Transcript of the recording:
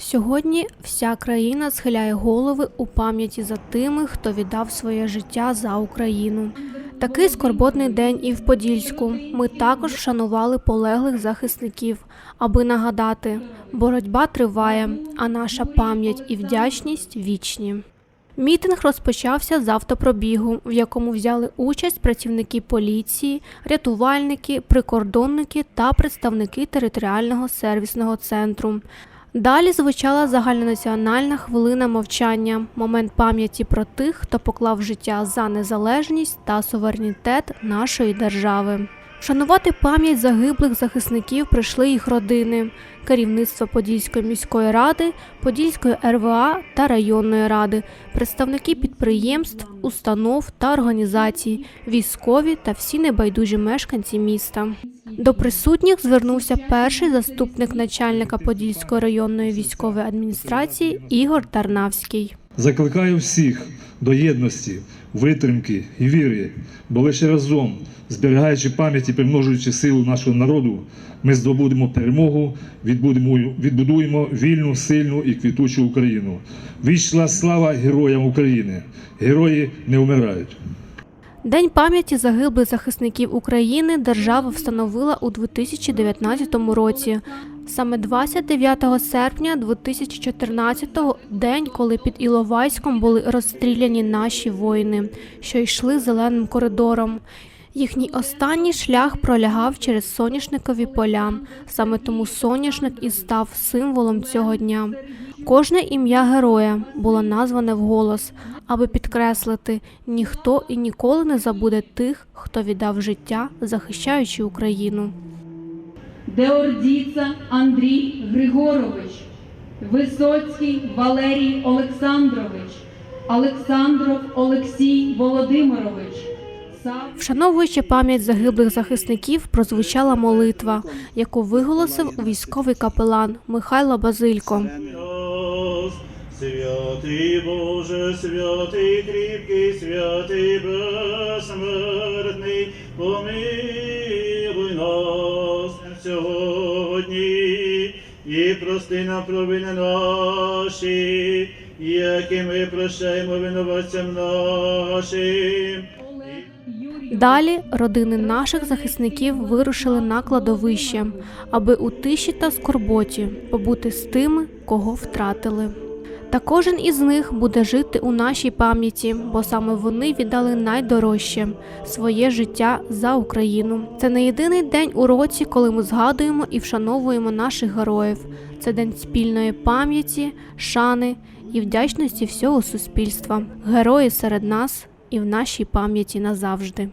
Сьогодні вся країна схиляє голови у пам'яті за тими, хто віддав своє життя за Україну. Такий скорботний день і в Подільську. Ми також вшанували полеглих захисників, аби нагадати, боротьба триває, а наша пам'ять і вдячність вічні. Мітинг розпочався з автопробігу, в якому взяли участь працівники поліції, рятувальники, прикордонники та представники територіального сервісного центру. Далі звучала загальнонаціональна хвилина мовчання, момент пам'яті про тих, хто поклав життя за незалежність та суверенітет нашої держави. Вшанувати пам'ять загиблих захисників прийшли їх родини, керівництво Подільської міської ради, Подільської РВА та районної ради, представники підприємств, установ та організацій, військові та всі небайдужі мешканці міста. До присутніх звернувся перший заступник начальника Подільської районної військової адміністрації Ігор Тарнавський. Закликаю всіх до єдності, витримки і віри, бо лише разом, зберігаючи пам'ять і примножуючи силу нашого народу, ми здобудемо перемогу, відбудуємо вільну, сильну і квітучу Україну. Вічна слава героям України! Герої не вмирають. День пам'яті загиблих захисників України держава встановила у 2019 році. Саме 29 серпня 2014-го – день, коли під Іловайськом були розстріляні наші воїни, що йшли зеленим коридором. Їхній останній шлях пролягав через соняшникові поля. Саме тому соняшник і став символом цього дня. Кожне ім'я героя було назване вголос, аби підкреслити, ніхто і ніколи не забуде тих, хто віддав життя, захищаючи Україну. Деордіца Андрій Григорович, Висоцький Валерій Олександрович, Олександров Олексій Володимирович, Вшановуючи пам'ять загиблих захисників, прозвучала молитва, яку виголосив військовий капелан Михайло Базилько. Святий Боже, святий кріпкий, святий безсмертний, помилуй сьогодні і прости нам провини наші, які ми прощаємо винуватцям нашим. Далі родини наших захисників вирушили на кладовище, аби у тиші та скорботі побути з тими, кого втратили. Та кожен із них буде жити у нашій пам'яті, бо саме вони віддали найдорожче своє життя за Україну. Це не єдиний день у році, коли ми згадуємо і вшановуємо наших героїв. Це день спільної пам'яті, шани і вдячності всього суспільства. Герої серед нас і в нашій пам'яті назавжди.